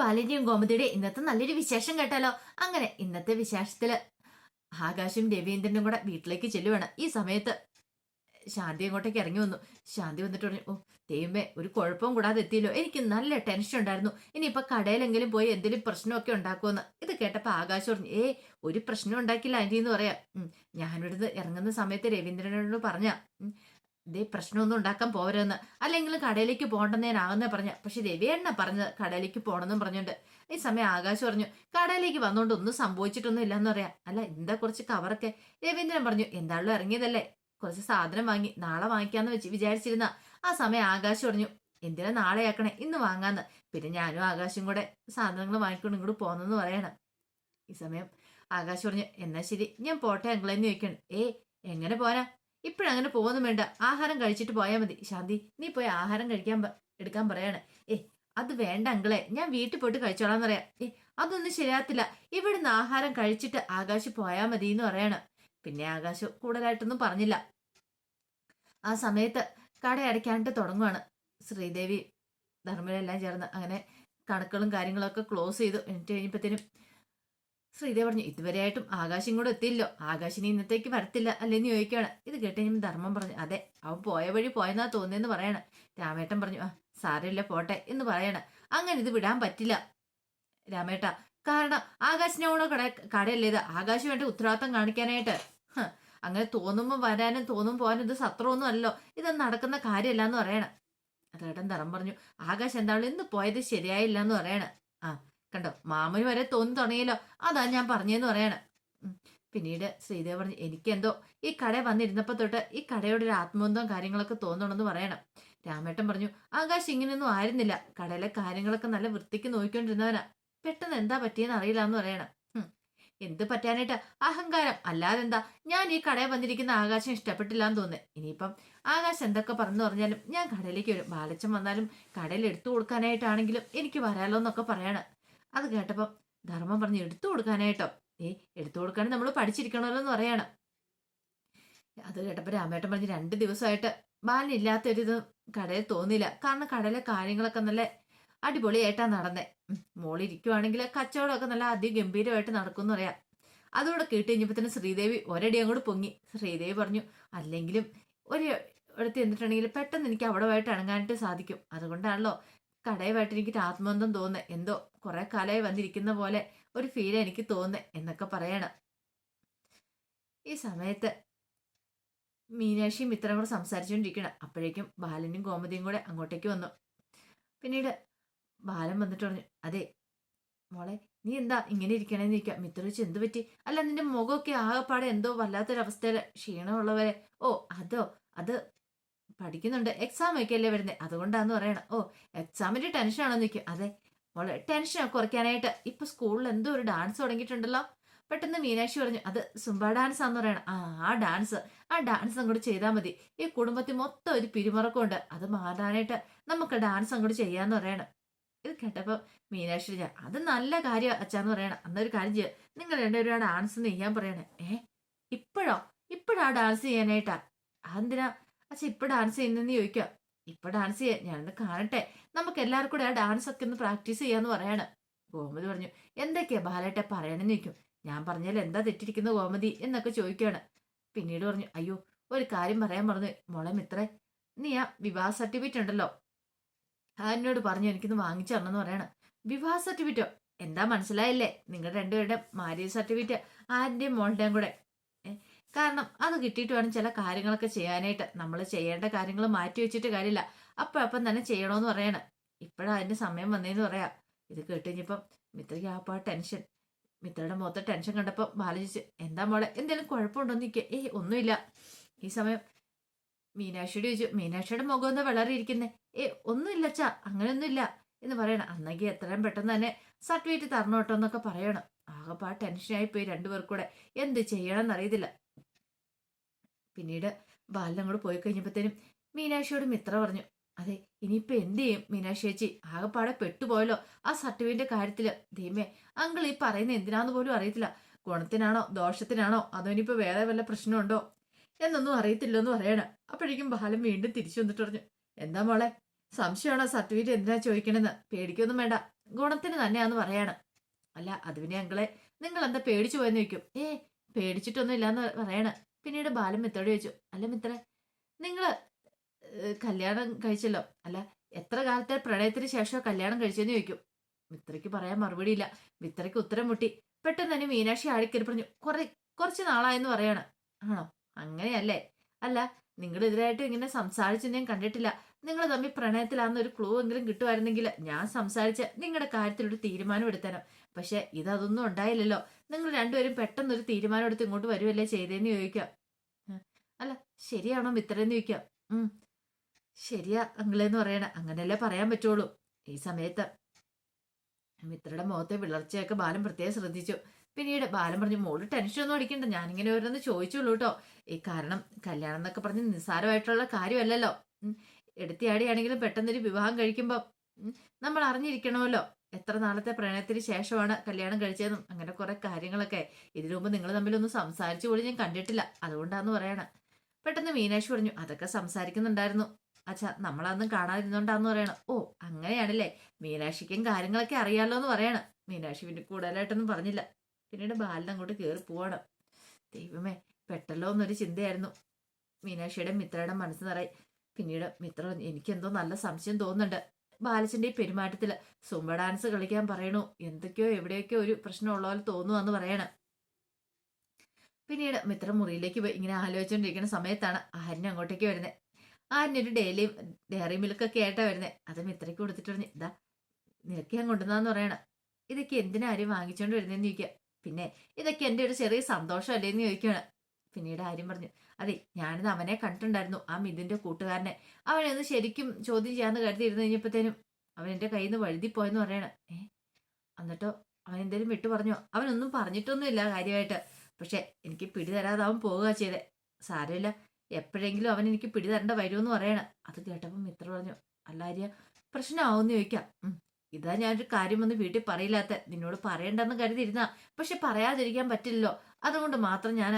ബാലിന്റെയും ഗോമതിയുടെ ഇന്നത്തെ നല്ലൊരു വിശേഷം കേട്ടാലോ? അങ്ങനെ ഇന്നത്തെ വിശേഷത്തിൽ ആകാശും രവീന്ദ്രനും കൂടെ വീട്ടിലേക്ക് ചെല്ലുവാണ്. ഈ സമയത്ത് ശാന്തി അങ്ങോട്ടേക്ക് ഇറങ്ങി വന്നു. ശാന്തി വന്നിട്ട് പറഞ്ഞു ഓ ദൈവമേ ഒരു കുഴപ്പവും കൂടാതെ എത്തിയല്ലോ. എനിക്ക് നല്ല ടെൻഷൻ ഉണ്ടായിരുന്നു. ഇനിയിപ്പൊ കടയിലെങ്കിലും പോയി എന്തെങ്കിലും പ്രശ്നമൊക്കെ ഉണ്ടാക്കുമെന്ന് ഇത് കേട്ടപ്പോ ആകാശം പറഞ്ഞു ഏ ഒരു പ്രശ്നം ഉണ്ടാക്കില്ല ആന്റി എന്ന് പറയാം. ഞാനിവിടുന്ന് ഇറങ്ങുന്ന സമയത്ത് രവീന്ദ്രനോട് പറഞ്ഞ ഇതേ പ്രശ്നമൊന്നും ഉണ്ടാക്കാൻ പോരെന്ന് അല്ലെങ്കിൽ കടയിലേക്ക് പോകണ്ടെന്ന് ഞാൻ ആകുന്നേ പറഞ്ഞ. പക്ഷെ രവിയണ്ണ പറഞ്ഞത് കടയിലേക്ക് പോകണമെന്നും പറഞ്ഞുകൊണ്ട് ഈ സമയം ആകാശ് പറഞ്ഞു കടയിലേക്ക് വന്നുകൊണ്ട് ഒന്നും സംഭവിച്ചിട്ടൊന്നും ഇല്ലെന്ന് പറയാം. അല്ല എന്താ കുറച്ച് കവറൊക്കെ? രവീന്ദ്രൻ പറഞ്ഞു എന്താണല്ലോ ഇറങ്ങിയതല്ലേ? കുറച്ച് സാധനം വാങ്ങി നാളെ വാങ്ങിക്കാന്ന് വെച്ച് വിചാരിച്ചിരുന്ന. ആ സമയം ആകാശ് പറഞ്ഞു എന്തിനാ നാളെ ആക്കണേ ഇന്ന് വാങ്ങാന്ന്. പിന്നെ ഞാനും ആകാശും കൂടെ സാധനങ്ങൾ വാങ്ങിക്കൊണ്ട് ഇങ്ങോട്ട് പോന്നെന്ന് പറയണം. ഈ സമയം ആകാശ് പറഞ്ഞു എന്നാ ശരി ഞാൻ പോട്ടെ അങ്കിളെന്ന് ചോദിക്കണം. ഏ എങ്ങനെ പോരാ? ഇപ്പോഴങ്ങനെ പോകുന്നു വേണ്ട. ആഹാരം കഴിച്ചിട്ട് പോയാൽ മതി. ശാന്തി നീ പോയി ആഹാരം കഴിക്കാൻ എടുക്കാൻ പറയാണ്. ഏ അത് വേണ്ട അങ്കിളെ. ഞാൻ വീട്ടിൽ പോയിട്ട് കഴിച്ചോളാന്ന് പറയാം ഏ അതൊന്നും ശരിയാത്തില്ല ഇവിടുന്ന് ആഹാരം കഴിച്ചിട്ട് ആകാശ് പോയാൽ മതി എന്ന് പറയാണ്. പിന്നെ ആകാശ് കൂടുതലായിട്ടൊന്നും പറഞ്ഞില്ല. ആ സമയത്ത് കട അടയ്ക്കാണ്ട് തുടങ്ങുവാണ്. ശ്രീദേവി ധർമ്മരെല്ലാം ചേർന്ന് അങ്ങനെ കണക്കുകളും കാര്യങ്ങളൊക്കെ ക്ലോസ് ചെയ്തു. എന്നിട്ട് കഴിഞ്ഞപ്പോഴത്തേനും ശ്രീദേവി പറഞ്ഞു ഇതുവരെയായിട്ടും ആകാശം കൂടെ എത്തിയില്ലോ ആകാശിനി ഇന്നത്തേക്ക് വരത്തില്ല അല്ലേന്ന് ചോദിക്കുകയാണ്. ഇത് കേട്ട് കഴിയുമ്പോൾ ധർമ്മം പറഞ്ഞു അതെ അവൻ പോയ വഴി പോയെന്നാ തോന്നിയെന്ന് പറയണം. രാമേട്ടൻ പറഞ്ഞു ആ സാരമില്ല പോട്ടെ എന്ന് പറയണം. അങ്ങനെ ഇത് വിടാൻ പറ്റില്ല രാമേട്ട. കാരണം ആകാശിനോടോ കട കടയല്ലേ ഇത്? വേണ്ട ഉത്തരവാദിത്തം കാണിക്കാനായിട്ട്. അങ്ങനെ തോന്നുമ്പോൾ വരാനും തോന്നും പോകാനും ഇത് സത്രമൊന്നും അല്ലല്ലോ. ഇത് നടക്കുന്ന കാര്യമല്ല എന്ന് പറയണം അതേട്ടൻ തറം പറഞ്ഞു ആകാശ് എന്താണ് ഇന്ന് പോയത് ശരിയായില്ല എന്ന് പറയണം. ആ കണ്ടോ? മാമന് വരെ തോന്നി തുടങ്ങിയല്ലോ അതാ ഞാൻ പറഞ്ഞെന്ന് പറയണം. പിന്നീട് ശ്രീദേവ് പറഞ്ഞു എനിക്കെന്തോ ഈ കട വന്നിരുന്നപ്പോ തൊട്ട് ഈ കടയോട് ഒരു ആത്മബന്ധവും കാര്യങ്ങളൊക്കെ തോന്നണമെന്ന് പറയണം. രാമേട്ടൻ പറഞ്ഞു ആകാശ് ഇങ്ങനെയൊന്നും ആയിരുന്നില്ല. കടയിലെ കാര്യങ്ങളൊക്കെ നല്ല വൃത്തിക്ക് നോക്കിക്കൊണ്ടിരുന്നവനാ. പെട്ടെന്ന് എന്താ പറ്റിയെന്ന് അറിയില്ല എന്ന് പറയണം. എന്ത് പറ്റാനായിട്ട്? അഹങ്കാരം. അല്ലാതെ എന്താ? ഞാൻ ഈ കടയിൽ വന്നിരിക്കുന്ന ആകാശം ഇഷ്ടപ്പെട്ടില്ല എന്ന് തോന്നുന്നു. ഇനിയിപ്പം ആകാശ് എന്തൊക്കെ പറഞ്ഞു പറഞ്ഞാലും ഞാൻ കടയിലേക്ക് വരും. ബാലച്ചൻ വന്നാലും കടയിൽ എടുത്തു കൊടുക്കാനായിട്ടാണെങ്കിലും എനിക്ക് വരാലോ എന്നൊക്കെ പറയണം. അത് കേട്ടപ്പം ധർമ്മം പറഞ്ഞ് എടുത്തു കൊടുക്കാനായിട്ടോ ഏ എടുത്തു കൊടുക്കാനും നമ്മൾ പഠിച്ചിരിക്കണമല്ലോ എന്ന് പറയാണ്. അത് കേട്ടപ്പോൾ രാമേട്ടൻ പറഞ്ഞ് രണ്ട് ദിവസമായിട്ട് ബാലിനില്ലാത്തൊരിത് കടയിൽ തോന്നില്ല കാരണം കടയിലെ കാര്യങ്ങളൊക്കെ നല്ല അടിപൊളിയായിട്ടാ നടന്നേ. ഉം, മോളിരിക്കുവാണെങ്കിൽ കച്ചവടമൊക്കെ നല്ല അതിഗംഭീരമായിട്ട് നടക്കുമെന്ന് പറയാം. അതുകൂടെ കേട്ട് കഴിഞ്ഞപ്പോൾ തന്നെ ശ്രീദേവി ഒരടി അങ്ങോട്ട് പൊങ്ങി. ശ്രീദേവി പറഞ്ഞു അല്ലെങ്കിലും ഒരു ഇടത്ത് എന്നിട്ടുണ്ടെങ്കിൽ പെട്ടെന്ന് എനിക്ക് അവിടെ പോയിട്ട് ഇണങ്ങാനായിട്ട് സാധിക്കും. അതുകൊണ്ടാണല്ലോ കടയുമായിട്ട് എനിക്ക് ആത്മബന്ധം തോന്നുന്നത് എന്തോ കുറെ കാലമായി വന്നിരിക്കുന്ന പോലെ ഒരു ഫീൽ എനിക്ക് തോന്നുന്നത് എന്നൊക്കെ പറയണം. ഈ സമയത്ത് മീനാക്ഷിയും ഇത്രയും കൂടെ സംസാരിച്ചുകൊണ്ടിരിക്കണം അപ്പോഴേക്കും ബാലനും ഗോമതിയും കൂടെ അങ്ങോട്ടേക്ക് വന്നു. പിന്നീട് ബാലൻ വന്നിട്ട് പറഞ്ഞു അതെ മോളെ നീ എന്താ ഇങ്ങനെ ഇരിക്കണേന്ന് ഇരിക്കുക മിത്ര വെച്ച് എന്ത് പറ്റി? അല്ല നിന്റെ മുഖമൊക്കെ ആകെപ്പാടെ എന്തോ വല്ലാത്തൊരവസ്ഥയിൽ ക്ഷീണമുള്ളവരെ. ഓ അതോ അത് പഠിക്കുന്നുണ്ട്. എക്സാം ഒക്കെ അല്ലേ വരുന്നത് അതുകൊണ്ടാന്ന് പറയണം. ഓ എക്സാമിന്റെ ടെൻഷനാണോ? നിൽക്കും അതെ മോളെ ടെൻഷൻ കുറയ്ക്കാനായിട്ട്. ഇപ്പൊ സ്കൂളിൽ എന്തോ ഒരു ഡാൻസ് തുടങ്ങിയിട്ടുണ്ടല്ലോ. പെട്ടെന്ന് മീനാക്ഷി പറഞ്ഞു അത് സുംബ ഡാൻസ് ആന്ന് പറയണം. ആ ആ ഡാൻസ് ആ ഡാൻസ് അങ്ങോട്ട് ചെയ്താൽ മതി. ഈ കുടുംബത്തിൽ മൊത്തം ഒരു പിരിമുറക്കമുണ്ട്. അത് മാറാനായിട്ട് നമുക്ക് ഡാൻസ് അങ്ങോട്ട് ചെയ്യാന്ന് പറയണം. ഇത് കേട്ടപ്പോ മീനാക്ഷി അത് നല്ല കാര്യം അച്ഛാന്ന് പറയണം. അന്നൊരു കാര്യം ചെയ്യുക നിങ്ങൾ രണ്ടുപേരും ഡാൻസ് ചെയ്യാൻ പറയണേ. ഏ? ഇപ്പോഴോ? ഇപ്പോഴാ ഡാൻസ് ചെയ്യാനായിട്ടാ? അതെന്തിനാ? അച്ഛാ ഇപ്പൊ ഡാൻസ് ചെയ്യുന്നെന്ന് ചോദിക്കുക ഇപ്പൊ ഡാൻസ് ചെയ്യാൻ ഞാനൊന്ന് കാണട്ടെ. നമുക്ക് എല്ലാവർക്കും കൂടെ ആ ഡാൻസ് ഒക്കെ ഒന്ന് പ്രാക്ടീസ് ചെയ്യാന്ന് പറയാണ്. ഗോമതി പറഞ്ഞു എന്തൊക്കെയാ ബാലേട്ടെ പറയണെന്ന് ചോദിക്കും. ഞാൻ പറഞ്ഞാൽ എന്താ തെറ്റിരിക്കുന്നത് ഗോമതി? എന്നൊക്കെ ചോദിക്കുകയാണ്. പിന്നീട് പറഞ്ഞു അയ്യോ ഒരു കാര്യം പറയാൻ പറഞ്ഞു മോളെ മിത്രേ നീ ആ വിവാഹ സർട്ടിഫിക്കറ്റ് ഉണ്ടല്ലോ. എന്നോട് പറഞ്ഞു എനിക്കൊന്ന് വാങ്ങിച്ചു തരണമെന്ന് പറയണം. വിവാഹ സർട്ടിഫിക്കറ്റോ? എന്താ മനസ്സിലായില്ലേ? നിങ്ങൾ രണ്ടുപേരുടെ മാര്യേജ് സർട്ടിഫിക്കറ്റ് ആരുടെയും മോളുടെയും കൂടെ. കാരണം അത് കിട്ടിയിട്ട് വേണം ചില കാര്യങ്ങളൊക്കെ ചെയ്യാനായിട്ട്. നമ്മൾ ചെയ്യേണ്ട കാര്യങ്ങൾ മാറ്റി വെച്ചിട്ട് കാര്യമില്ല. അപ്പം അപ്പം തന്നെ ചെയ്യണമെന്ന് പറയണം. ഇപ്പോഴാണ് അതിന്റെ സമയം വന്നേന്ന് പറയാം. ഇത് കേട്ട് കഴിഞ്ഞപ്പം മിത്രയ്ക്ക് ആപ്പാ ടെൻഷൻ. മിത്രയുടെ മുഖത്തെ ടെൻഷൻ കണ്ടപ്പോൾ ബാലജിച്ച് എന്താ മോളെ എന്തെങ്കിലും കുഴപ്പമുണ്ടോ നിൽക്കുക ഏയ് ഒന്നുമില്ല. ഈ സമയം മീനാക്ഷിയുടെ ചോദിച്ചു മീനാക്ഷിയുടെ മുഖം എന്താ വളരെയിരിക്കുന്നേ ഏ ഒന്നുമില്ല അച്ഛാ അങ്ങനെയൊന്നുമില്ല. എന്ന് പറയണം. അന്നെങ്കിൽ എത്രയും പെട്ടെന്ന് തന്നെ സർട്ടിഫിക്കറ്റ് തരണം കേട്ടോ എന്നൊക്കെ പറയണം. ആകെപ്പാ ടെൻഷനായി പോയി രണ്ടുപേർക്കും കൂടെ എന്ത് ചെയ്യണമെന്ന് എന്നറിയത്തില്ല പിന്നീട് അങ്ങോട്ട് പോയി കഴിഞ്ഞപ്പോഴത്തേനും മീനാക്ഷിയോട് മിത്ര പറഞ്ഞു അതെ ഇനിയിപ്പോ എന്ത് ചെയ്യും? മീനാക്ഷി ചേച്ചി ആകെപ്പാടെ പെട്ടുപോയല്ലോ. ആ സർട്ടിഫിക്കറ്റിന്റെ കാര്യത്തിൽ. ദൈമേ അങ്കിൾ ഈ പറയുന്ന എന്തിനാന്ന് പോലും അറിയത്തില്ല. ഗുണത്തിനാണോ? ദോഷത്തിനാണോ? അതോ ഇനിയിപ്പോ വേറെ വല്ല പ്രശ്നമുണ്ടോ? എന്നൊന്നും അറിയത്തില്ലെന്ന് പറയണം. അപ്പോഴേക്കും ബാലം വീണ്ടും തിരിച്ചു വന്നിട്ട് പറഞ്ഞു എന്താ മോളെ സംശയമാണോ സർട്ടിഫിക്കറ്റ് എന്തിനാ ചോദിക്കണെന്ന്? പേടിക്കൊന്നും വേണ്ട. ഗുണത്തിന് തന്നെയാന്ന് പറയാണ്. അല്ല അത് പിന്നെ അങ്കിളെ നിങ്ങൾ എന്താ പേടിച്ചു പോയെന്ന് ചോദിക്കും? ഏ പേടിച്ചിട്ടൊന്നും ഇല്ലാന്ന് പറയണ. പിന്നീട് ബാലം മിത്രോട് ചോദിച്ചു അല്ല മിത്ര നിങ്ങൾ ഏഹ്, കല്യാണം കഴിച്ചല്ലോ. അല്ല എത്ര കാലത്തെ പ്രണയത്തിന് ശേഷം കല്യാണം കഴിച്ചെന്ന് ചോദിക്കും. മിത്രയ്ക്ക് പറയാൻ മറുപടിയില്ല. മിത്രയ്ക്ക് ഉത്തരം മുട്ടി. പെട്ടെന്ന് തന്നെ മീനാക്ഷി ആടിക്കറി പറഞ്ഞു കുറെ കുറച്ച് നാളായെന്ന് പറയാണ്. ആണോ? അങ്ങനെയല്ലേ? അല്ല നിങ്ങൾ ഇതിനായിട്ട് ഇങ്ങനെ സംസാരിച്ച് ഞാൻ കണ്ടിട്ടില്ല. നിങ്ങൾ തമ്മിൽ പ്രണയത്തിലാണെന്ന് ഒരു ക്ലൂ എങ്കിലും കിട്ടുമായിരുന്നെങ്കിൽ ഞാൻ സംസാരിച്ച് നിങ്ങളുടെ കാര്യത്തിലൊരു തീരുമാനം എടുത്തേനോ. പക്ഷെ ഇതൊന്നും ഉണ്ടായില്ലല്ലോ. നിങ്ങൾ രണ്ടുപേരും പെട്ടെന്ന് ഒരു തീരുമാനം എടുത്ത് ഇങ്ങോട്ട് വരുമല്ലേ ചെയ്തേന്ന് ചോദിക്കാം അല്ല ശരിയാണോ മിത്രേന്ന് ചോദിക്കാം ശരിയാ അങ്കിളെന്ന് പറയണ. അങ്ങനെയല്ലേ പറയാൻ പറ്റുള്ളൂ. ഈ സമയത്ത് മിത്രയുടെ മുഖത്തെ വിളർച്ചയൊക്കെ ബാലൻ പ്രത്യേകം ശ്രദ്ധിച്ചു. പിന്നീട് ബാലൻ പറഞ്ഞു മോൾ ടെൻഷനൊന്നും അടിക്കണ്ട. ഞാനിങ്ങനെ ഓരോന്ന് ചോദിച്ചുള്ളൂ കേട്ടോ ഈ കാരണം കല്യാണം എന്നൊക്കെ പറഞ്ഞ് നിസ്സാരമായിട്ടുള്ള കാര്യമല്ലല്ലോ. എടുത്തിയാടിയാണെങ്കിലും പെട്ടെന്നൊരു വിവാഹം കഴിക്കുമ്പോൾ നമ്മൾ അറിഞ്ഞിരിക്കണമല്ലോ. എത്ര നാളത്തെ പ്രണയത്തിന് ശേഷമാണ് കല്യാണം കഴിച്ചതെന്നും അങ്ങനെ കുറെ കാര്യങ്ങളൊക്കെ. ഇതിനു മുമ്പ് നിങ്ങൾ തമ്മിലൊന്നും സംസാരിച്ചു പോലും ഞാൻ കണ്ടിട്ടില്ല. അതുകൊണ്ടാന്ന് പറയണ. പെട്ടെന്ന് മീനാക്ഷി പറഞ്ഞു അതൊക്കെ സംസാരിക്കുന്നുണ്ടായിരുന്നു. അച്ഛാ നമ്മളന്നും കാണാതിരുന്നോണ്ടാന്ന് പറയണം. ഓ അങ്ങനെയാണല്ലേ. മീനാക്ഷിക്കും കാര്യങ്ങളൊക്കെ അറിയാമല്ലോ എന്ന് പറയണം. മീനാക്ഷി പിന്നെ കൂടുതലായിട്ടൊന്നും പറഞ്ഞില്ല. പിന്നീട് ബാലൻ അങ്ങോട്ട് കയറി പോവാണ്. ദൈവമേ പെട്ടല്ലോ എന്നൊരു ചിന്തയായിരുന്നു. മീനാക്ഷിയുടെ മിത്രയുടെ മനസ്സ് നിറയെ. പിന്നീട് മിത്ര എനിക്കെന്തോ നല്ല സംശയം തോന്നുന്നുണ്ട്. ബാലച്ചന്റെ ഈ പെരുമാറ്റത്തിൽ സുംബ ഡാൻസ് കളിക്കാൻ പറയണു. എന്തൊക്കെയോ എവിടെയൊക്കെയോ ഒരു പ്രശ്നമുള്ള പോലെ തോന്നുവാന്ന് പറയണം. പിന്നീട് മിത്ര മുറിയിലേക്ക് പോയി. ഇങ്ങനെ ആലോചിച്ചുകൊണ്ടിരിക്കുന്ന സമയത്താണ് ആരിന് അങ്ങോട്ടേക്ക് വരുന്നത് ആരിനൊരു ഡെയിലി ഡയറി മിൽക്കൊക്കെ ആയിട്ടാ വരുന്നത് അത് മിത്രയ്ക്ക് കൊടുത്തിട്ട് പറഞ്ഞു ഇതാ നിനക്ക് ഞാൻ കൊണ്ടുവന്നാന്ന് പറയണ. ഇതൊക്കെ എന്തിനാ ആരും വാങ്ങിച്ചോണ്ട് വരുന്നതെന്ന് ചോദിക്കുക പിന്നെ ഇതൊക്കെ എന്റെ ഒരു ചെറിയ സന്തോഷമല്ലേന്ന് ചോദിക്കുകയാണ് പിന്നീട് ആര്യം പറഞ്ഞു അതെ ഞാനിത് അവനെ കണ്ടിട്ടുണ്ടായിരുന്നു ആ മിഥുന്റെ കൂട്ടുകാരനെ. അവനെ ഒന്ന് ശരിക്കും ചോദ്യം ചെയ്യാന്ന് കരുതിയിരുന്നു കഴിഞ്ഞപ്പോഴത്തേനും അവൻ എന്റെ കയ്യിൽ നിന്ന് വഴുതി പോയെന്ന് പറയണം. ഏ? എന്നിട്ടോ അവൻ എന്തേലും വിട്ടു പറഞ്ഞോ? അവനൊന്നും പറഞ്ഞിട്ടൊന്നുമില്ല കാര്യമായിട്ട്. പക്ഷെ എനിക്ക് പിടി തരാതെ അവൻ പോവുക ചെയ്തേ. സാരമില്ല. എപ്പോഴെങ്കിലും അവൻ എനിക്ക് പിടി തരേണ്ട വരുമെന്ന് പറയണം. അത് കേട്ടപ്പോൾ മിത്ര പറഞ്ഞു അല്ലാര്യ പ്രശ്നമാവുമെന്ന് ചോദിക്കാം. ഇതാ ഞാനൊരു കാര്യം ഒന്ന് വീട്ടിൽ പറയില്ലാത്ത നിന്നോട് പറയണ്ടെന്ന് കരുതിയിരുന്ന. പക്ഷെ പറയാതിരിക്കാൻ പറ്റില്ലല്ലോ. അതുകൊണ്ട് മാത്രം ഞാൻ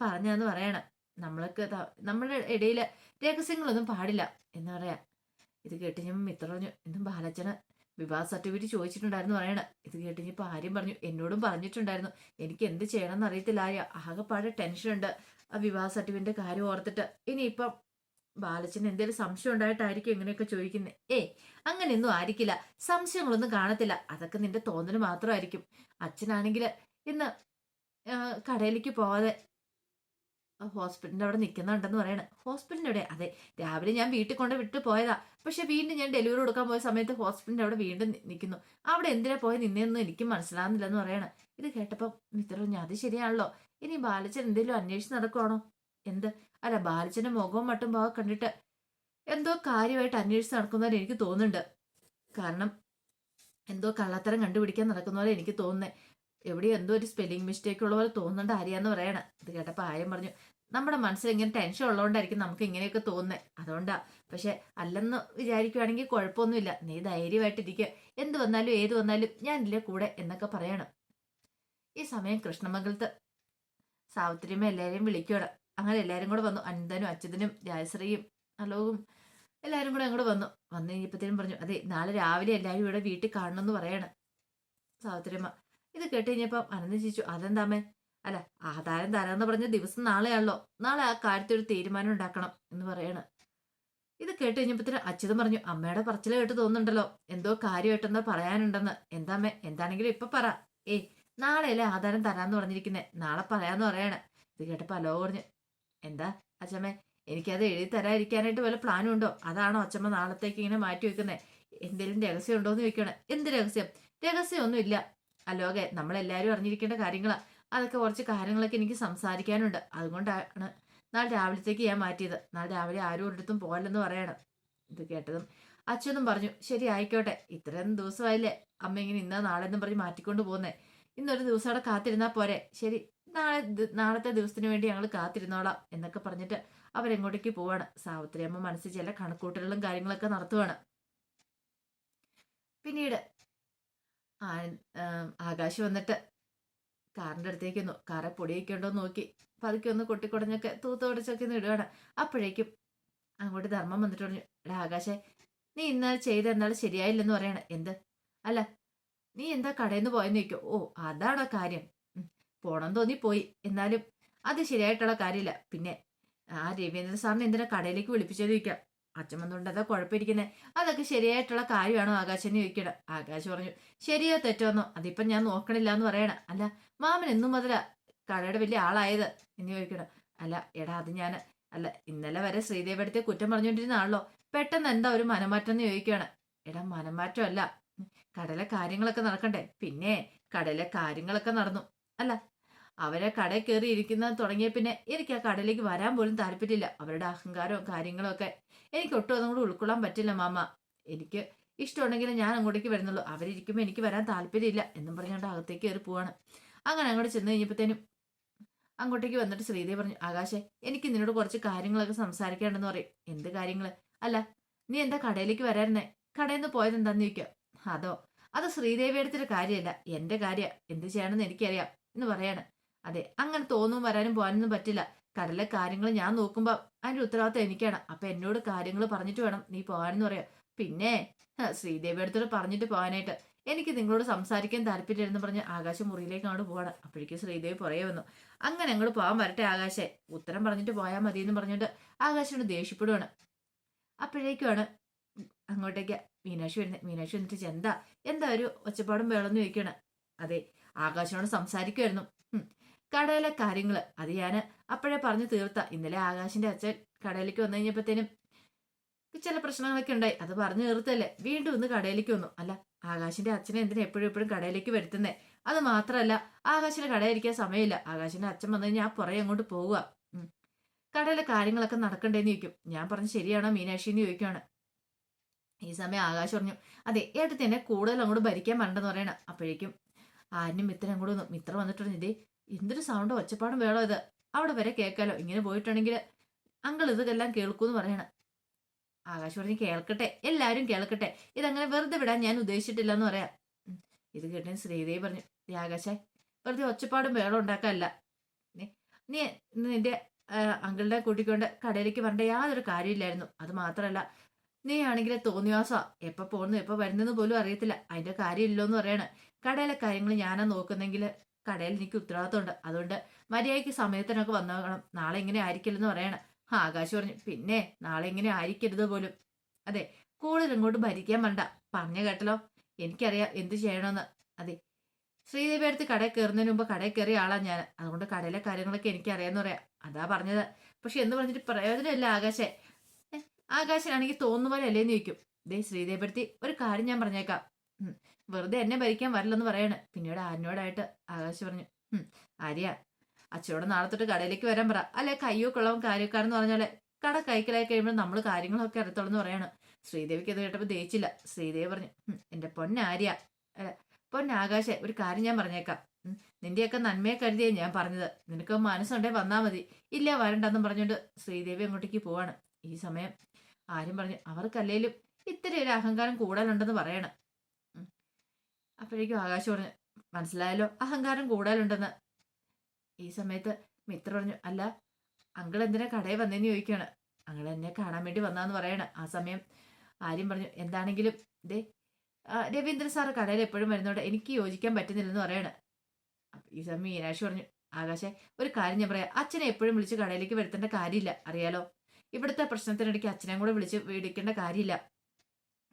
പറഞ്ഞാന്ന് പറയണം. നമ്മൾക്ക് നമ്മുടെ ഇടയിൽ രഹസ്യങ്ങളൊന്നും പാടില്ല എന്ന് പറയാ. ഇത് കേട്ട് ഞാൻ മിത്ര പറഞ്ഞു എന്നും ബാലച്ചന് വിവാഹ സർട്ടിഫിക്കറ്റ് ചോദിച്ചിട്ടുണ്ടായിരുന്നു പറയണ. ഇത് കേട്ട് ഇനിയിപ്പോൾ ആര്യം പറഞ്ഞു എന്നോടും പറഞ്ഞിട്ടുണ്ടായിരുന്നു. എനിക്ക് എന്ത് ചെയ്യണമെന്ന് അറിയത്തില്ല ആര്യ. ആകെപ്പാടെ ടെൻഷനുണ്ട്. ആ വിവാഹ സർട്ടിഫിക്കറ്റിന്റെ കാര്യം ഓർത്തിട്ട്. ഇനിയിപ്പം ബാലച്ചന് എന്തെങ്കിലും സംശയം ഉണ്ടായിട്ടായിരിക്കും ഇങ്ങനെയൊക്കെ ചോദിക്കുന്നത് ഏ അങ്ങനെയൊന്നും ആയിരിക്കില്ല. സംശയങ്ങളൊന്നും കാണത്തില്ല. അതൊക്കെ നിന്റെ തോന്നൽ മാത്രമായിരിക്കും. അച്ഛനാണെങ്കിൽ ഇന്ന് കടയിലേക്ക് പോവാതെ ഹോസ്പിറ്റലിന്റെ അവിടെ നിൽക്കുന്നുണ്ടെന്ന് പറയണേ. ഹോസ്പിറ്റലിന്റെ അവിടെ അതെ രാവിലെ ഞാൻ വീട്ടിൽ കൊണ്ട് വിട്ട് പോയതാ. പക്ഷെ വീണ്ടും ഞാൻ ഡെലിവറി കൊടുക്കാൻ പോയ സമയത്ത് ഹോസ്പിറ്റലിന്റെ അവിടെ വീണ്ടും നിൽക്കുന്നു അവിടെ എന്തിനാ പോയി നിന്നെയൊന്നും എനിക്ക് മനസ്സിലാകുന്നില്ലെന്ന് പറയണേ. ഇത് കേട്ടപ്പോൾ മിത്രം ഞാൻ അത് ശരിയാണല്ലോ. ഇനി ബാലച്ചൻ എന്തെങ്കിലും അന്വേഷിച്ച് നടക്കുവാണോ? എന്ത്? അല്ല ബാലച്ചന്റെ മുഖവും മട്ടും ഭാവം കണ്ടിട്ട് എന്തോ കാര്യമായിട്ട് അന്വേഷിച്ച് നടക്കുന്നവരെ എനിക്ക് തോന്നുന്നുണ്ട്. കാരണം എന്തോ കള്ളത്തരം കണ്ടുപിടിക്കാൻ നടക്കുന്ന പോലെ എനിക്ക് തോന്നുന്നേ. എവിടെയോ എന്തോ ഒരു സ്പെല്ലിംഗ് മിസ്റ്റേക്ക് ഉള്ള പോലെ തോന്നുന്നുണ്ട് ആര്യാന്ന് പറയണ. ഇത് കേട്ടപ്പോൾ ആര്യം പറഞ്ഞു നമ്മുടെ മനസ്സിൽ ഇങ്ങനെ ടെൻഷൻ ഉള്ളതുകൊണ്ടായിരിക്കും നമുക്ക് ഇങ്ങനെയൊക്കെ തോന്നുന്നത് അതുകൊണ്ടാ. പക്ഷെ അല്ലെന്ന് വിചാരിക്കുവാണെങ്കിൽ കുഴപ്പമൊന്നുമില്ല. നീ ധൈര്യമായിട്ടിരിക്കുക എന്ത് വന്നാലും ഏത് വന്നാലും ഞാനില്ലേ കൂടെ എന്നൊക്കെ പറയണം. ഈ സമയം കൃഷ്ണമംഗലത്ത് സാവിത്രിയമ്മ എല്ലാവരെയും വിളിക്കുകയാണ് അങ്ങനെ എല്ലാവരും കൂടെ വന്നു. അനന്തനും അച്യുതനും ജയശ്രീയും അലോകും എല്ലാവരും കൂടെ അങ്ങോട്ട് വന്നു. വന്നു കഴിഞ്ഞപ്പോഴത്തേനും പറഞ്ഞു അതെ നാളെ രാവിലെ എല്ലാവരും ഇവിടെ വീട്ടിൽ കാണണം എന്ന് പറയാണ് സാവിത്രിയമ്മ. ഇത് കേട്ട് കഴിഞ്ഞപ്പം അനന്ത ചിരിച്ചു അതെന്താമേ അല്ല ആധാരം തരാമെന്ന് പറഞ്ഞ ദിവസം നാളെയാണല്ലോ. നാളെ ആ കാര്യത്തിൽ ഒരു തീരുമാനം ഉണ്ടാക്കണം എന്ന് പറയാണ്. ഇത് കേട്ട് കഴിഞ്ഞപ്പോഴത്തേനും അച്യുതൻ പറഞ്ഞു അമ്മയുടെ പറച്ചിൽ കേട്ട് തോന്നുന്നുണ്ടല്ലോ. എന്തോ കാര്യമായിട്ടെന്താ പറയാനുണ്ടെന്ന്. എന്താമേ എന്താണെങ്കിലും ഇപ്പൊ പറ. ഏയ് നാളെയല്ലേ ആധാരം തരാന്ന് പറഞ്ഞിരിക്കുന്നേ? നാളെ പറയാന്ന് പറയാണ്. ഇത് കേട്ടപ്പോൾ അലോ പറഞ്ഞു എന്താ അച്ഛമ്മ എനിക്കത് എഴുതി തരാതിരിക്കാനായിട്ട് വല്ല പ്ലാനും ഉണ്ടോ? അതാണോ അച്ഛമ്മ നാളത്തേക്ക് ഇങ്ങനെ മാറ്റി വെക്കുന്നത് എന്തെങ്കിലും രഹസ്യം ഉണ്ടോ എന്ന് ചോദിക്കണേ എന്ത് രഹസ്യം? രഹസ്യമൊന്നും ഇല്ല അലോകെ നമ്മളെല്ലാവരും അറിഞ്ഞിരിക്കേണ്ട കാര്യങ്ങളാണ് അതൊക്കെ കുറച്ച് കാര്യങ്ങളൊക്കെ എനിക്ക് സംസാരിക്കാനുണ്ട്. അതുകൊണ്ടാണ് നാളെ രാവിലത്തേക്ക് ഞാൻ മാറ്റിയത്. നാളെ രാവിലെ ആരും ഒരിടത്തും പോകല്ലെന്ന് പറയണം. ഇത് കേട്ടതും അച്ഛനും പറഞ്ഞു ശരി ആയിക്കോട്ടെ. ഇത്രയും ദിവസമായില്ലേ? അമ്മ ഇങ്ങനെ ഇന്നാ നാളെ എന്നും പറഞ്ഞ് മാറ്റിക്കൊണ്ട് പോകുന്നേ ഇന്നൊരു ദിവസം അവിടെ കാത്തിരുന്നാൽ പോരെ. ശരി നാളെ നാളത്തെ ദിവസത്തിന് വേണ്ടി ഞങ്ങൾ കാത്തിരുന്നോളാം എന്നൊക്കെ പറഞ്ഞിട്ട് അവരെങ്ങോട്ടേക്ക് പോവാണ്. സാവിത്രി അമ്മ മനസ്സിൽ ചില കണക്കൂട്ടലുകളും കാര്യങ്ങളൊക്കെ നടത്തുവാണ്. പിന്നീട് ആകാശ് വന്നിട്ട് കാറിന്റെ അടുത്തേക്ക് ഒന്ന് കാറെ പൊടിയൊക്കെ ഉണ്ടോ നോക്കി. പതുക്കെ ഒന്ന് കൊട്ടിക്കൊടഞ്ഞൊക്കെ തൂത്തോടിച്ചൊക്കെ ഒന്ന് ഇടുകയാണ് അപ്പോഴേക്കും അങ്ങോട്ട് ധർമ്മം വന്നിട്ട് പറഞ്ഞു എടാ ആകാശേ നീ ഇന്നലെ ചെയ്തെന്നാൽ ശരിയായില്ലെന്ന് പറയണേ. എന്ത്? അല്ല നീ എന്താ കടയിൽ നിന്ന് പോയെന്ന് ചോദിക്കും. ഓ അതാണോ കാര്യം. പോണം തോന്നി പോയി എന്നാലും അത് ശരിയായിട്ടുള്ള കാര്യമില്ല പിന്നെ ആ രവീന്ദ്രൻ സാറിനെ എന്തിനാ കടയിലേക്ക് വിളിപ്പിച്ചത് ചോദിക്കാം. അച്ഛൻ വന്നുകൊണ്ട് അതാ കുഴപ്പമിരിക്കുന്നത് അതൊക്കെ ശരിയായിട്ടുള്ള കാര്യമാണോ ആകാശനെ ചോദിക്കണം? ആകാശ് പറഞ്ഞു ശരിയോ തെറ്റോന്നോ അതിപ്പം ഞാൻ നോക്കണില്ല എന്ന് പറയണം. അല്ല മാമൻ എന്നും മുതലാ കടയുടെ വലിയ ആളായത് എന്ന് ചോദിക്കണം. അല്ല എടാ അത് ഞാൻ അല്ല ഇന്നലെ വരെ ശ്രീദേവ് എടുത്ത് കുറ്റം പറഞ്ഞുകൊണ്ടിരുന്ന ആളോ പെട്ടെന്ന് എന്താ ഒരു മനമാറ്റം എന്ന് ചോദിക്കുകയാണ് എടാ മനമാറ്റമല്ല കടയിലെ കാര്യങ്ങളൊക്കെ നടക്കണ്ടേ? പിന്നെ കടലെ കാര്യങ്ങളൊക്കെ നടന്നു അല്ല? അവരെ കടയിൽ കയറി ഇരിക്കുന്ന തുടങ്ങിയ പിന്നെ എനിക്ക് ആ കടയിലേക്ക് വരാൻ പോലും താല്പര്യമില്ല. അവരുടെ അഹങ്കാരവും കാര്യങ്ങളും ഒക്കെ എനിക്ക് ഒട്ടും അതും കൂടെ ഉൾക്കൊള്ളാൻ പറ്റില്ല മാമ. എനിക്ക് ഇഷ്ടമുണ്ടെങ്കിൽ ഞാൻ അങ്ങോട്ടേക്ക് വരുന്നുള്ളൂ. അവരിരിക്കുമ്പോൾ എനിക്ക് വരാൻ താല്പര്യമില്ല എന്നും പറഞ്ഞുകൊണ്ട് അകത്തേക്ക് കയറി പോവാണ്. അങ്ങനെ അങ്ങോട്ട് ചെന്ന് കഴിഞ്ഞപ്പോഴത്തേനും അങ്ങോട്ടേക്ക് വന്നിട്ട് ശ്രീദേവി പറഞ്ഞു ആകാശേ എനിക്ക് നിന്നോട് കുറച്ച് കാര്യങ്ങളൊക്കെ സംസാരിക്കാണ്ടെന്ന് പറയും. എന്ത് കാര്യങ്ങൾ അല്ല നീ എന്താ കടയിലേക്ക് വരായിരുന്നേ കടയിൽ നിന്ന് പോയത് എന്താന്ന് ചോദിക്കുക അതോ അത് ശ്രീദേവി എടുത്തൊരു കാര്യമല്ല എന്റെ കാര്യ എന്ത് ചെയ്യണമെന്ന് എനിക്കറിയാം എന്ന് പറയാണ്. അതെ അങ്ങനെ തോന്നും വരാനും പോകാനൊന്നും പറ്റില്ല. കടലിലെ കാര്യങ്ങൾ ഞാൻ നോക്കുമ്പോൾ അതിന്റെ ഉത്തരവാദിത്തം എനിക്കാണ്. അപ്പൊ എന്നോട് കാര്യങ്ങൾ പറഞ്ഞിട്ട് വേണം നീ പോകാനെന്ന് പറയാം പിന്നെ ശ്രീദേവി അടുത്തോട് പറഞ്ഞിട്ട് പോകാനായിട്ട് എനിക്ക് നിങ്ങളോട് സംസാരിക്കാൻ താല്പര്യമില്ലെന്ന് പറഞ്ഞ് ആകാശം മുറിയിലേക്ക് അങ്ങോട്ട് പോവാണ്. അപ്പോഴേക്കും ശ്രീദേവി പുറകെ വന്നു. അങ്ങനെ അങ്ങോട്ട് പോകാൻ വരട്ടെ ആകാശെ. ഉത്തരം പറഞ്ഞിട്ട് പോയാൽ മതി എന്ന് പറഞ്ഞിട്ട് ആകാശോട് ദേഷ്യപ്പെടുവാണ്. അപ്പോഴേക്കുമാണ് അങ്ങോട്ടേക്ക് മീനാക്ഷി വരുന്നത് മീനാക്ഷി വന്നിട്ട് "ചെ, എന്താ ഒരു ഒച്ചപ്പാടും വേളെന്ന് ചോദിക്കണം അതെ ആകാശനോട് സംസാരിക്കുമായിരുന്നു. കടയിലെ കാര്യങ്ങൾ അത് ഞാൻ അപ്പോഴേ പറഞ്ഞു തീർത്ത. ഇന്നലെ ആകാശിന്റെ അച്ഛൻ കടയിലേക്ക് വന്നു കഴിഞ്ഞപ്പോഴത്തേനും ചില പ്രശ്നങ്ങളൊക്കെ ഉണ്ടായി. അത് പറഞ്ഞു തീർത്തല്ലേ. വീണ്ടും ഒന്ന് കടയിലേക്ക് വന്നു. അല്ല ആകാശിന്റെ അച്ഛനെ എന്തിനാ എപ്പോഴും എപ്പോഴും കടയിലേക്ക് വരുത്തുന്നേ? അത് മാത്രമല്ല ആകാശിന് കടയിരിക്കാൻ സമയമില്ല. ആകാശിന്റെ അച്ഛൻ വന്നു കഴിഞ്ഞാൽ പുറകെ അങ്ങോട്ട് പോവുക. കടയിലെ കാര്യങ്ങളൊക്കെ നടക്കണ്ടേന്ന് ചോദിക്കും. ഞാൻ പറഞ്ഞു ശരിയാണോ മീനാക്ഷി എന്ന് ചോദിക്കുവാണ്. ഈ സമയം ആകാശം പറഞ്ഞു അതെ ഏട്ടത്തി എന്നെ കൂടുതൽ അങ്ങോട്ട് ഭരിക്കാൻ പറഞ്ഞെന്ന് പറയണം. അപ്പോഴേക്കും ആരും മിത്ര അങ്ങോട്ട് വന്നു മിത്ര വന്നിട്ടുണ്ട്. ഇതേ എന്തൊരു സൗണ്ട് ഒച്ചപ്പാടും വേണോ ഇത്? അവിടെ വരെ കേൾക്കാലോ. ഇങ്ങനെ പോയിട്ടുണ്ടെങ്കിൽ അങ്കിൾ ഇതെല്ലാം കേൾക്കൂന്ന് പറയണം. ആകാശ് പറഞ്ഞു കേൾക്കട്ടെ എല്ലാവരും കേൾക്കട്ടെ. ഇതങ്ങനെ വെറുതെ വിടാൻ ഞാൻ ഉദ്ദേശിച്ചിട്ടില്ല എന്ന് പറയാം ഇത് കേട്ടതിന് ശ്രീദേവി പറഞ്ഞു ഈ ആകാശേ വെറുതെ ഒച്ചപ്പാടും വേളം ഉണ്ടാക്കാനല്ല. നീ നിന്റെ അങ്കിളിനെ കൂട്ടിക്കൊണ്ട് കടയിലേക്ക് വരേണ്ട യാതൊരു കാര്യമില്ലായിരുന്നു. അത് മാത്രമല്ല നീ ആണെങ്കിൽ തോന്നിയാസോ എപ്പോ പോകുന്നു എപ്പോ വരുന്നെന്ന് പോലും അറിയത്തില്ല. അതിന്റെ കാര്യമില്ലോ എന്ന് പറയണ. കടയിലെ കാര്യങ്ങൾ ഞാനാ നോക്കുന്നെങ്കിൽ കടയിൽ എനിക്ക് ഉത്തരവാദിത്തമുണ്ട്. അതുകൊണ്ട് മര്യാദയ്ക്ക് സമയത്തിനൊക്കെ വന്നോക്കണം നാളെ ഇങ്ങനെ ആയിരിക്കില്ലെന്ന് പറയണ. ആകാശ് പറഞ്ഞു. പിന്നെ നാളെ ഇങ്ങനെ ആയിരിക്കരുത് പോലും. അതെ കൂടുതൽ ഇങ്ങോട്ട് ഭരിക്കാൻ വേണ്ട. പറഞ്ഞു കേട്ടല്ലോ. എനിക്കറിയാം എന്ത് ചെയ്യണമെന്ന് അതെ ശ്രീദേവി അടുത്ത് കടയിൽ കയറുന്നതിന് മുമ്പ് കടയിൽ കയറിയ ആളാണ് ഞാൻ. അതുകൊണ്ട് കടയിലെ കാര്യങ്ങളൊക്കെ എനിക്ക് അറിയാമെന്ന് പറയാം. അതാ പറഞ്ഞത്. പക്ഷെ എന്ന് പറഞ്ഞിട്ട് പ്രയോജനമില്ല ആകാശേ. ആകാശനാണെങ്കിൽ തോന്നുന്ന പോലെ അല്ലേന്ന് ചോദിക്കും. ദേ ശ്രീദേവി ഒരു കാര്യം ഞാൻ പറഞ്ഞേക്കാം. വെറുതെ എന്നെ ഭരിക്കാൻ വരില്ലെന്ന് പറയാണ്. പിന്നീട് ആരിനോടായിട്ട് ആകാശ് പറഞ്ഞു ആര്യ അച്ഛനോട് നാളെ തൊട്ട് കടയിലേക്ക് വരാൻ പറ. അല്ലെ കയ്യോ കുളവും കാര്യക്കാരെന്ന് പറഞ്ഞാൽ കട കൈക്കലായി കഴിയുമ്പോൾ നമ്മൾ കാര്യങ്ങളൊക്കെ അറിയത്തുള്ളൂ പറയാണ്. ശ്രീദേവിക്ക് അത് കേട്ടപ്പോൾ ദയിച്ചില്ല ശ്രീദേവി പറഞ്ഞു എന്റെ പൊന്നാര്യ പൊന്നാകാശെ ഒരു കാര്യം ഞാൻ പറഞ്ഞേക്കാം. നിന്റെയൊക്കെ നന്മയെ കരുതിയേ ഞാൻ പറഞ്ഞത്. നിനക്ക് മനസ്സുണ്ടേ വന്നാൽ മതി. ഇല്ല വരണ്ടെന്നും പറഞ്ഞുകൊണ്ട് ശ്രീദേവി അങ്ങോട്ടേക്ക് പോവാണ്. ഈ സമയം ആരും പറഞ്ഞു അവർക്കല്ലേലും ഇത്തിരി ഒരു അഹങ്കാരം കൂടുതലുണ്ടെന്ന് പറയണം. അപ്പോഴേക്കും ആകാശ് പറഞ്ഞു മനസ്സിലായല്ലോ അഹങ്കാരം കൂടുതലുണ്ടെന്ന്. ഈ സമയത്ത് മിത്ര പറഞ്ഞു അല്ല അങ്കിൾ എന്തിനാ കടയിൽ വന്നേന്ന് ചോദിക്കുകയാണ്. അങ്കിൾ എന്നെ കാണാൻ വേണ്ടി വന്നാന്ന് പറയണം. ആ സമയം ആര്യം പറഞ്ഞു എന്താണെങ്കിലും ദേ രവീന്ദ്ര രവീന്ദ്രൻ സാറ് കടയിൽ എപ്പോഴും വരുന്നോണ്ട് എനിക്ക് യോജിക്കാൻ പറ്റുന്നില്ലെന്ന് പറയണം. ഈ സമയം മീനാക്ഷി പറഞ്ഞു ആകാശെ ഒരു കാര്യം ഞാൻ പറയാം. അച്ഛനെ എപ്പോഴും വിളിച്ച് കടയിലേക്ക് വരുത്തേണ്ട കാര്യമില്ല അറിയാലോ. ഇവിടുത്തെ പ്രശ്നത്തിനിടയ്ക്ക് അച്ഛനെയും കൂടെ വിളിച്ച് വിളിക്കേണ്ട കാര്യമില്ല.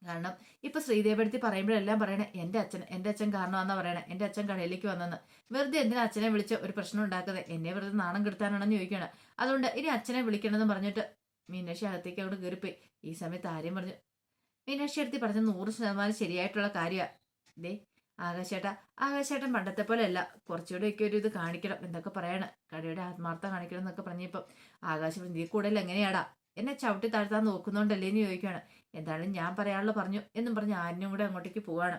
കാരണം ഇപ്പൊ ശ്രീദേവടുത്തി പറയുമ്പോഴെല്ലാം പറയണേ എന്റെ അച്ഛൻ എന്റെ അച്ഛൻ കാരണമാണെന്നാ പറയണേ എന്റെ അച്ഛൻ കടയിലേക്ക് വന്നെന്ന്. വെറുതെ എന്തിനാ അച്ഛനെ വിളിച്ച് ഒരു പ്രശ്നം ഉണ്ടാക്കുന്നത്? എന്നെ വെറുതെ നാണം കെടുത്താനാണെന്ന് ചോദിക്കുകയാണ്. അതുകൊണ്ട് ഇനി അച്ഛനെ വിളിക്കണമെന്ന് പറഞ്ഞിട്ട് മീനാക്ഷി അകത്തേക്ക് അവിടെ കയറിപ്പോയി. ഈ സമയത്ത് ആര്യം പറഞ്ഞു മീനാക്ഷി അടുത്ത് പറഞ്ഞ നൂറ് ശതമാനം ശരിയായിട്ടുള്ള കാര്യമാണ് ദേ ആകാശേട്ടാ ആകാശേട്ടൻ പണ്ടത്തെ പോലെ അല്ല കുറച്ചുകൂടെ ഒക്കെ ഒരു ഇത് കാണിക്കണം എന്തൊക്കെ പറയാണ്. കടയുടെ ആത്മാർത്ഥ കാണിക്കണം എന്നൊക്കെ പറഞ്ഞപ്പോൾ ആകാശം നീ കൂടുതൽ എങ്ങനെയാടാ? എന്നെ ചവിട്ടി താഴ്ത്താൻ നോക്കുന്നോണ്ടല്ലേ എന്ന് ചോദിക്കുകയാണ്. എന്തായാലും ഞാൻ പറയാനുള്ള പറഞ്ഞു എന്നും പറഞ്ഞ് ആരിനും കൂടെ അങ്ങോട്ടേക്ക് പോവാണ്.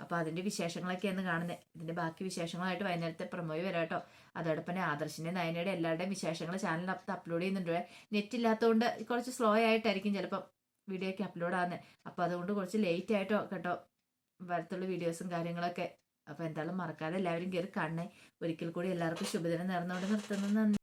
അപ്പോൾ അതിന്റെ വിശേഷങ്ങളൊക്കെയാണ് കാണുന്നത് ഇതിന്റെ ബാക്കി വിശേഷങ്ങളായിട്ട് വൈകുന്നേരത്തെ പ്രമോയ് വരാം കേട്ടോ. അതോടൊപ്പം തന്നെ ആദർശിന്റെ നയനയുടെ എല്ലാവരുടെയും വിശേഷങ്ങൾ ചാനലിനകത്ത് അപ്ലോഡ് ചെയ്യുന്നുണ്ട്. നെറ്റ് ഇല്ലാത്തതുകൊണ്ട് കുറച്ച് സ്ലോ ആയിട്ടായിരിക്കും ചിലപ്പം വീഡിയോ ഒക്കെ അപ്ലോഡ് ആകുന്നത് അപ്പോൾ അതുകൊണ്ട് കുറച്ച് ലേറ്റ് ആയിട്ടോ കേട്ടോ. വരത്തുള്ള വീഡിയോസും കാര്യങ്ങളൊക്കെ. അപ്പോൾ എന്തായാലും മറക്കാതെ എല്ലാവരും കയറി കാണണേ. ഒരിക്കൽ കൂടി എല്ലാവർക്കും ശുഭദിനം നേർന്നുകൊണ്ട് നിർത്തുന്നു. നന്ദി.